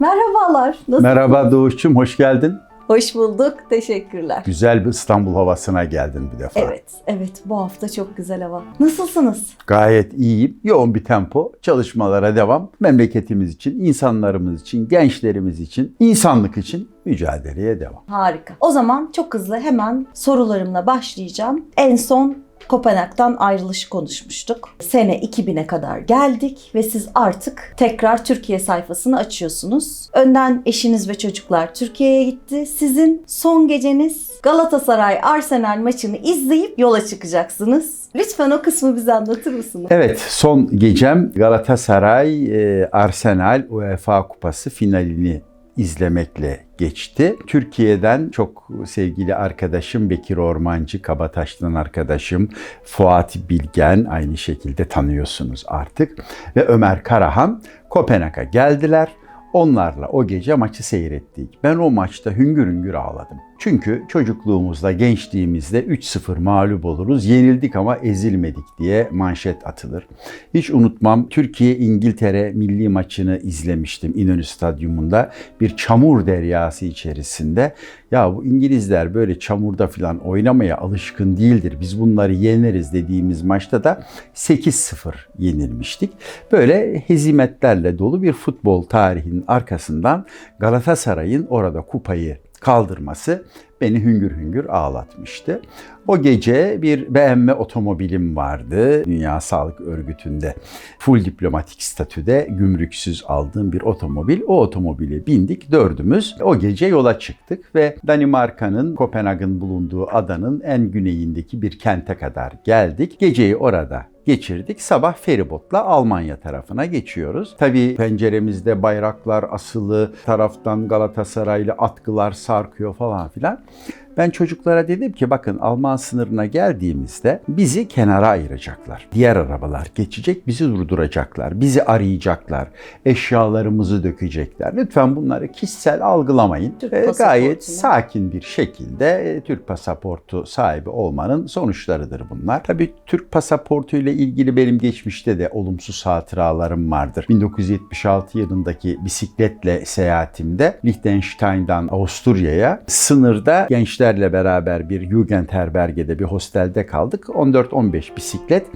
Merhabalar. Nasılsınız? Merhaba Doğuş'cum, hoş geldin. Hoş bulduk. Teşekkürler. Güzel bir İstanbul havasına geldin bir defa. Evet, evet. Bu hafta çok güzel hava. Nasılsınız? Gayet iyiyim. Yoğun bir tempo. Çalışmalara devam. Memleketimiz için, insanlarımız için, gençlerimiz için, insanlık için mücadeleye devam. Harika. O zaman çok hızlı hemen sorularımla başlayacağım. En son Kopenhag'dan ayrılışı konuşmuştuk. Sene 2000'e kadar geldik ve siz artık tekrar Türkiye sayfasını açıyorsunuz. Önden eşiniz ve çocuklar Türkiye'ye gitti. Sizin son geceniz Galatasaray Arsenal maçını izleyip yola çıkacaksınız. Lütfen o kısmı bize anlatır mısınız? Evet, son gecem Galatasaray e, Arsenal UEFA Kupası finalini izlemekle geçti. Türkiye'den çok sevgili arkadaşım Bekir Ormancı, Kabataş'tan arkadaşım Fuat Bilgen aynı şekilde tanıyorsunuz artık ve Ömer Karahan Kopenhag'a geldiler. Onlarla o gece maçı seyrettik. Ben o maçta hüngür hüngür ağladım. Çünkü çocukluğumuzda, gençliğimizde 3-0 mağlup oluruz. Yenildik ama ezilmedik diye manşet atılır. Hiç unutmam Türkiye-İngiltere milli maçını izlemiştim İnönü Stadyumunda. Bir çamur deryası içerisinde. Ya bu İngilizler böyle çamurda falan oynamaya alışkın değildir. Biz bunları yeneriz dediğimiz maçta da 8-0 yenilmiştik. Böyle hezimetlerle dolu bir futbol tarihinin arkasından Galatasaray'ın orada kupayı kaldırması beni hüngür hüngür ağlatmıştı. O gece bir BMW otomobilim vardı. Dünya Sağlık Örgütü'nde full diplomatik statüde gümrüksüz aldığım bir otomobil. O otomobile bindik dördümüz. O gece yola çıktık ve Danimarka'nın Kopenhag'ın bulunduğu adanın en güneyindeki bir kente kadar geldik. Geceyi orada geçirdik. Sabah feribotla Almanya tarafına geçiyoruz. Tabii penceremizde bayraklar asılı, taraftan Galatasaraylı atkılar sarkıyor falan filan. Ben çocuklara dedim ki bakın Alman sınırına geldiğimizde bizi kenara ayıracaklar. Diğer arabalar geçecek, bizi durduracaklar, bizi arayacaklar, eşyalarımızı dökecekler. Lütfen bunları kişisel algılamayın. Pasaportunu. gayet sakin bir şekilde e, Türk pasaportu sahibi olmanın sonuçlarıdır bunlar. Tabii Türk pasaportu ile ilgili benim geçmişte de olumsuz hatıralarım vardır. 1976 yılındaki bisikletle seyahatimde Liechtenstein'dan Avusturya'ya sınırda gençlerle beraber bir Jugendherberge'de bir hostelde kaldık. 14-15 bisiklet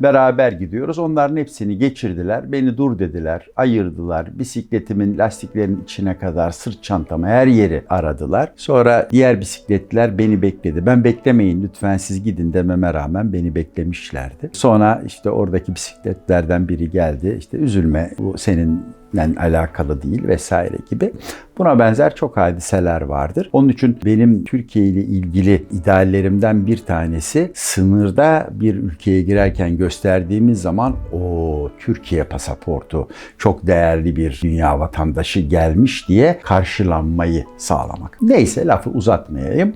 beraber gidiyoruz. Onların hepsini geçirdiler. Beni dur dediler. Ayırdılar. Bisikletimin lastiklerinin içine kadar sırt çantamı her yeri aradılar. Sonra diğer bisikletler beni bekledi. Ben beklemeyin lütfen siz gidin dememe rağmen beni beklemişlerdi. Sonra işte oradaki bisikletlerden biri geldi. İşte üzülme bu senin alakalı değil vesaire gibi. Buna benzer çok hadiseler vardır. Onun için benim Türkiye ile ilgili ideallerimden bir tanesi sınırda bir ülkeye girerken gösterdiğimiz zaman o Türkiye pasaportu çok değerli bir dünya vatandaşı gelmiş diye karşılanmayı sağlamak. Neyse lafı uzatmayayım.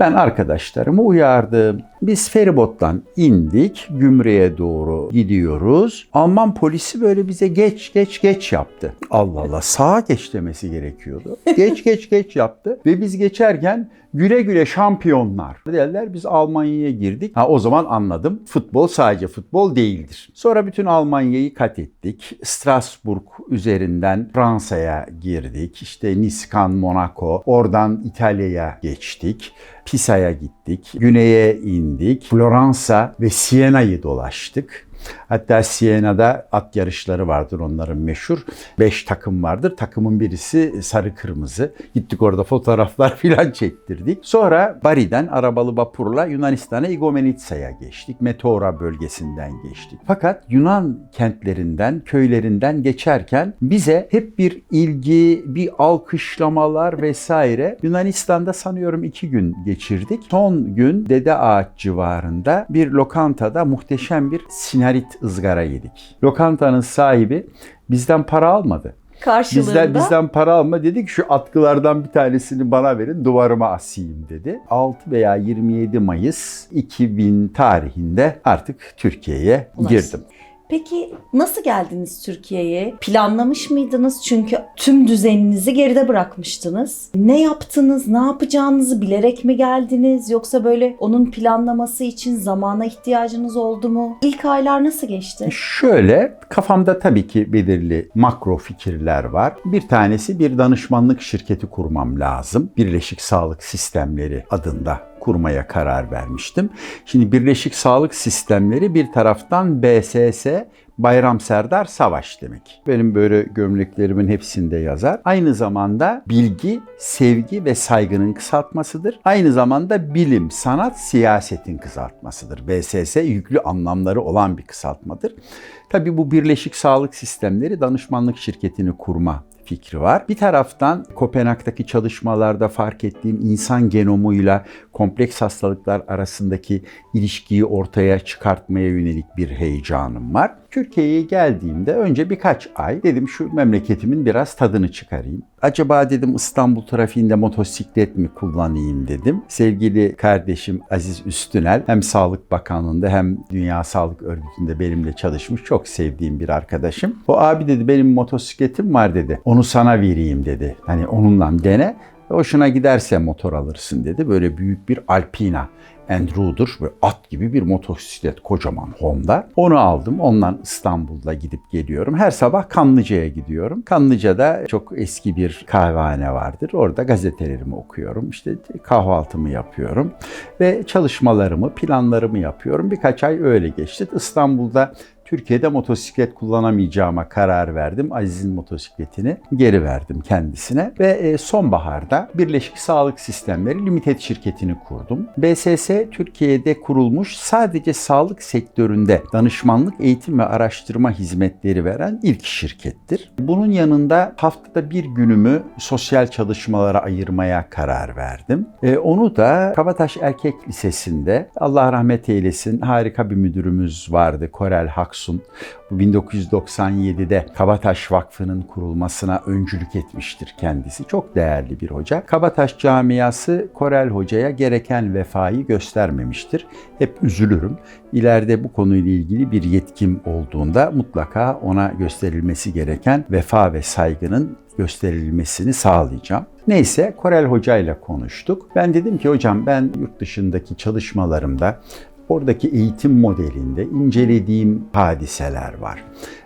Ben arkadaşlarımı uyardım. Biz feribottan indik, gümrüğe doğru gidiyoruz. Alman polisi böyle bize geç geç geç yaptı. Allah Allah sağa geç demesi gerekiyordu. Geç geç geç yaptı ve biz geçerken güle güle şampiyonlar derler. Biz Almanya'ya girdik. Ha o zaman anladım. Futbol sadece futbol değildir. Sonra bütün Almanya'yı kat ettik. Strasbourg üzerinden Fransa'ya girdik. İşte Niskan, Monaco. Oradan İtalya'ya geçtik. Pisa'ya gittik. Güney'e indik. Floransa ve Siena'yı dolaştık. Hatta Siena'da at yarışları vardır onların meşhur. Beş takım vardır. Takımın birisi sarı kırmızı. Gittik orada fotoğraflar filan çektirdik. Sonra Bari'den arabalı vapurla Yunanistan'a Igomenitsa'ya geçtik. Meteora bölgesinden geçtik. Fakat Yunan kentlerinden, köylerinden geçerken bize hep bir ilgi, bir alkışlamalar vesaire. Yunanistan'da sanıyorum iki gün geçirdik. Son gün Dede Ağaç civarında bir lokantada muhteşem bir sinarit ızgara yedik. Lokantanın sahibi bizden para almadı. Karşılığında Bizden, bizden para alma dedik şu atkılardan bir tanesini bana verin duvarıma asayım dedi. 6 veya 27 Mayıs 2000 tarihinde artık Türkiye'ye girdim. Peki nasıl geldiniz Türkiye'ye? Planlamış mıydınız? Çünkü tüm düzeninizi geride bırakmıştınız. Ne yaptınız? Ne yapacağınızı bilerek mi geldiniz? Yoksa böyle onun planlaması için zamana ihtiyacınız oldu mu? İlk aylar nasıl geçti? Şöyle kafamda tabii ki belirli makro fikirler var. Bir tanesi bir danışmanlık şirketi kurmam lazım. Birleşik Sağlık Sistemleri adında kurmaya karar vermiştim. Şimdi Birleşik Sağlık Sistemleri bir taraftan BSS Bayram Serdar Savaş demek. Benim böyle gömleklerimin hepsinde yazar. Aynı zamanda bilgi, sevgi ve saygının kısaltmasıdır. Aynı zamanda bilim, sanat, siyasetin kısaltmasıdır. BSS yüklü anlamları olan bir kısaltmadır. Tabii bu Birleşik Sağlık Sistemleri danışmanlık şirketini kurma fikri var. Bir taraftan Kopenhag'daki çalışmalarda fark ettiğim insan genomuyla kompleks hastalıklar arasındaki ilişkiyi ortaya çıkartmaya yönelik bir heyecanım var. Türkiye'ye geldiğimde önce birkaç ay dedim şu memleketimin biraz tadını çıkarayım. Acaba dedim İstanbul trafiğinde motosiklet mi kullanayım dedim. Sevgili kardeşim Aziz Üstünel hem Sağlık Bakanlığı'nda hem Dünya Sağlık Örgütü'nde benimle çalışmış çok sevdiğim bir arkadaşım. O abi dedi benim motosikletim var dedi. Onu sana vereyim dedi. Hani onunla dene. Hoşuna giderse motor alırsın dedi. Böyle büyük bir Alpina Endro'dur ve at gibi bir motosiklet kocaman Honda. Onu aldım. Ondan İstanbul'da gidip geliyorum. Her sabah Kanlıca'ya gidiyorum. Kanlıca'da çok eski bir kahvehane vardır. Orada gazetelerimi okuyorum. İşte kahvaltımı yapıyorum ve çalışmalarımı, planlarımı yapıyorum. Birkaç ay öyle geçti. İstanbul'da Türkiye'de motosiklet kullanamayacağıma karar verdim. Aziz'in motosikletini geri verdim kendisine ve e, sonbaharda Birleşik Sağlık Sistemleri Limited şirketini kurdum. BSS Türkiye'de kurulmuş sadece sağlık sektöründe danışmanlık, eğitim ve araştırma hizmetleri veren ilk şirkettir. Bunun yanında haftada bir günümü sosyal çalışmalara ayırmaya karar verdim. E, onu da Kabataş Erkek Lisesi'nde Allah rahmet eylesin harika bir müdürümüz vardı Korel Haksun. Bu 1997'de Kabataş Vakfı'nın kurulmasına öncülük etmiştir kendisi. Çok değerli bir hoca. Kabataş camiası Korel Hoca'ya gereken vefayı göstermemiştir. Hep üzülürüm. İleride bu konuyla ilgili bir yetkim olduğunda mutlaka ona gösterilmesi gereken vefa ve saygının gösterilmesini sağlayacağım. Neyse Korel Hoca ile konuştuk. Ben dedim ki hocam ben yurt dışındaki çalışmalarımda oradaki eğitim modelinde incelediğim hadiseler var.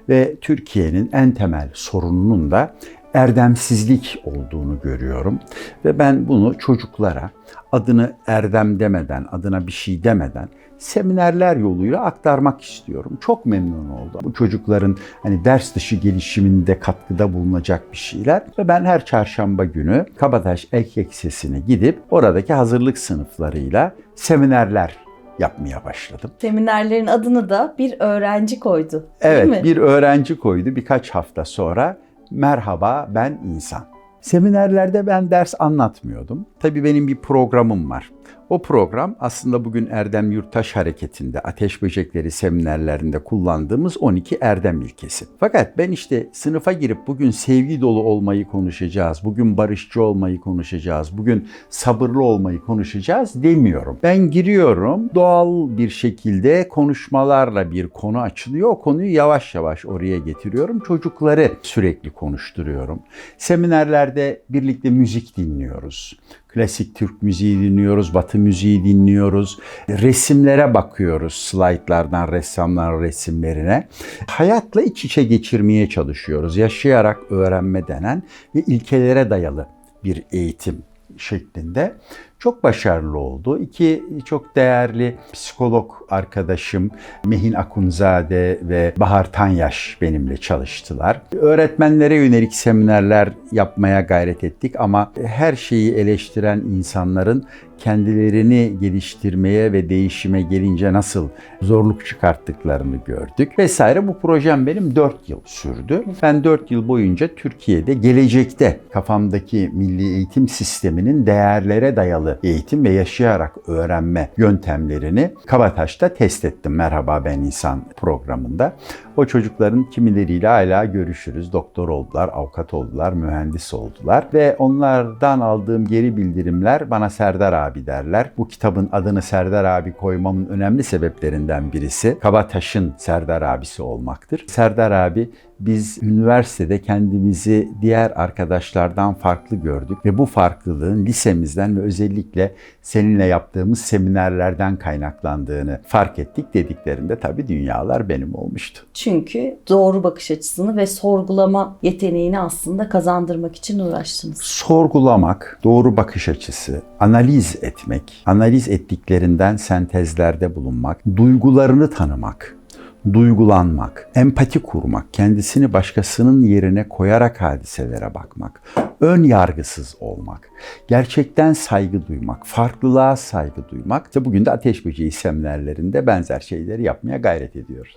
Ve Türkiye'nin en temel sorununun da erdemsizlik olduğunu görüyorum. Ve ben bunu çocuklara adını erdem demeden, adına bir şey demeden seminerler yoluyla aktarmak istiyorum. Çok memnun oldum. Bu çocukların hani ders dışı gelişiminde katkıda bulunacak bir şeyler ve ben her çarşamba günü Kabataş Erkek Lisesi'ne gidip oradaki hazırlık sınıflarıyla seminerler yapmaya başladım. Seminerlerin adını da bir öğrenci koydu. Evet, mi? bir öğrenci koydu birkaç hafta sonra. Merhaba ben insan. Seminerlerde ben ders anlatmıyordum. Tabii benim bir programım var. O program aslında bugün Erdem Yurttaş Hareketi'nde ateş böcekleri seminerlerinde kullandığımız 12 Erdem ilkesi. Fakat ben işte sınıfa girip bugün sevgi dolu olmayı konuşacağız, bugün barışçı olmayı konuşacağız, bugün sabırlı olmayı konuşacağız demiyorum. Ben giriyorum doğal bir şekilde konuşmalarla bir konu açılıyor. O konuyu yavaş yavaş oraya getiriyorum. Çocukları sürekli konuşturuyorum. Seminerlerde birlikte müzik dinliyoruz klasik Türk müziği dinliyoruz, Batı müziği dinliyoruz. Resimlere bakıyoruz, slaytlardan ressamların resimlerine. Hayatla iç içe geçirmeye çalışıyoruz. Yaşayarak öğrenme denen ve ilkelere dayalı bir eğitim şeklinde çok başarılı oldu. İki çok değerli psikolog arkadaşım Mehin Akunzade ve Bahar Tanyaş benimle çalıştılar. Öğretmenlere yönelik seminerler yapmaya gayret ettik ama her şeyi eleştiren insanların kendilerini geliştirmeye ve değişime gelince nasıl zorluk çıkarttıklarını gördük vesaire. Bu projem benim 4 yıl sürdü. Ben 4 yıl boyunca Türkiye'de gelecekte kafamdaki milli eğitim sisteminin değerlere dayalı eğitim ve yaşayarak öğrenme yöntemlerini Kabataş'ta test ettim Merhaba Ben İnsan programında. O çocukların kimileriyle hala görüşürüz. Doktor oldular, avukat oldular, mühendis oldular ve onlardan aldığım geri bildirimler bana Serdar abi derler. Bu kitabın adını Serdar abi koymamın önemli sebeplerinden birisi Kabataş'ın Serdar abisi olmaktır. Serdar abi biz üniversitede kendimizi diğer arkadaşlardan farklı gördük ve bu farklılığın lisemizden ve özellikle seninle yaptığımız seminerlerden kaynaklandığını fark ettik dediklerinde tabii dünyalar benim olmuştu. Çünkü doğru bakış açısını ve sorgulama yeteneğini aslında kazandırmak için uğraştınız. Sorgulamak, doğru bakış açısı, analiz etmek, analiz ettiklerinden sentezlerde bulunmak, duygularını tanımak, duygulanmak, empati kurmak, kendisini başkasının yerine koyarak hadiselere bakmak, ön yargısız olmak, gerçekten saygı duymak, farklılığa saygı duymak. İşte bugün de Ateş Böceği seminerlerinde benzer şeyleri yapmaya gayret ediyoruz.